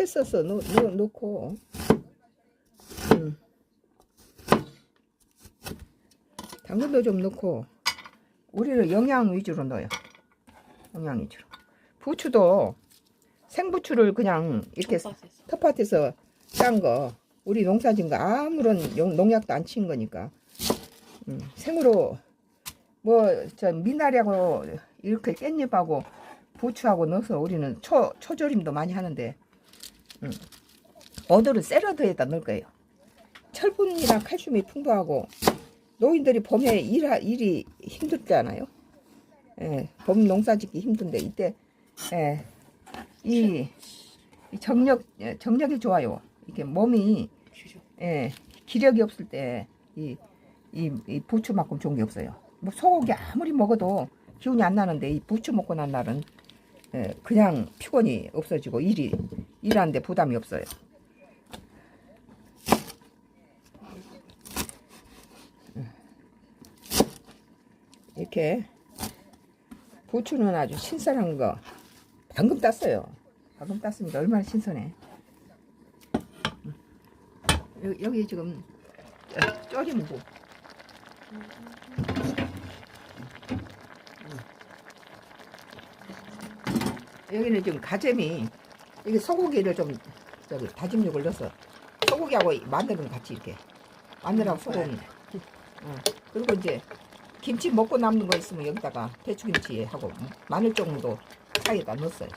채 써서 넣, 넣, 넣고. 음. 당근도 좀 넣고. 우리는 영양 위주로 넣어요. 영양 위주로. 부추도 생부추를 그냥 이렇게 텃밭에서. 텃밭에서 딴 거. 우리 농사진 거 아무런 용- 농약도 안 친 거니까. 음, 생으로 뭐 저 미나리하고 이렇게 깻잎하고 부추하고 넣어서 우리는 초 초절임도 많이 하는데 음, 오늘은 샐러드에다 넣을 거예요. 철분이랑 칼슘이 풍부하고 노인들이 봄에 일하, 일이 힘들잖아요. 예, 봄 농사 짓기 힘든데 이때 예, 이, 이 정력 예, 정력이 좋아요. 이게 몸이. 예, 기력이 없을 때 이 이 이 부추만큼 좋은 게 없어요. 뭐 소고기 아무리 먹어도 기운이 안 나는데 이 부추 먹고 난 날은 예, 그냥 피곤이 없어지고 일이 일하는데 부담이 없어요. 이렇게 부추는 아주 신선한 거 방금 땄어요. 방금 땄으니까 얼마나 신선해. 여- 여기 지금 쪄진 무. 여기는 지금 가재미 여기 소고기를 좀 저기 다진 육을 넣어서 소고기하고 마늘은 같이 이렇게 마늘하고 소고기 어. 그리고 이제 김치 먹고 남는 거 있으면 여기다가 배추김치 하고 마늘 정도 사이에다 넣었어요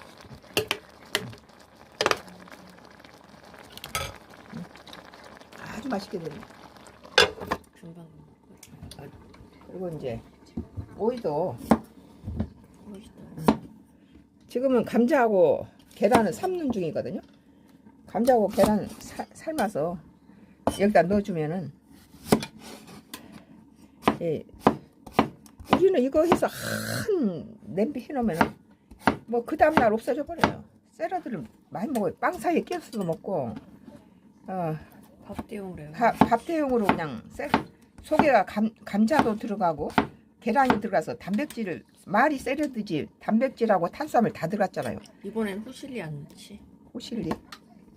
음. 아주 맛있게 됩니다 금방 그리고 이제 오이도. 지금은 감자하고 계란을 삶는 중이거든요. 감자하고 계란 사- 삶아서 여기다 넣어주면은 예, 우리는 이거 해서 한 냄비 해놓으면은 뭐그 다음날 없어져 버려요. 샐러드를 많이 먹어요. 빵 사이에 끼워서도 먹고 어, 밥 대용으로. 밥, 밥 대용으로 그냥 셀, 속에가 감, 감자도 들어가고 계란이 들어가서 단백질을 말이 샐러드지 단백질하고 탄수화물 다 들어갔잖아요. 이번엔 후실리 안 넣지. 후실리.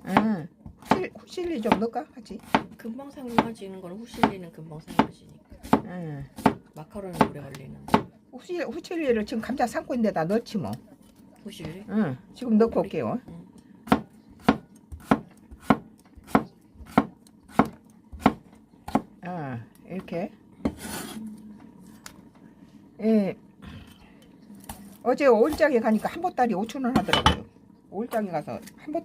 응. 후실, 후실리 좀 넣을까? 하지. 금방 삶아지는 거는 후실리는 금방 삶아지니까. 응. 마카로니 오래 걸리는. 후실, 후실리를 지금 감자 삶고 있는데 다 넣지 뭐. 후실리? 응. 지금 넣고 올게요. 응. 아, 이렇게. 예. 어제 올장에 가니까 한 보따리 5천 원 하더라고요. 올장에 가서 한 보따리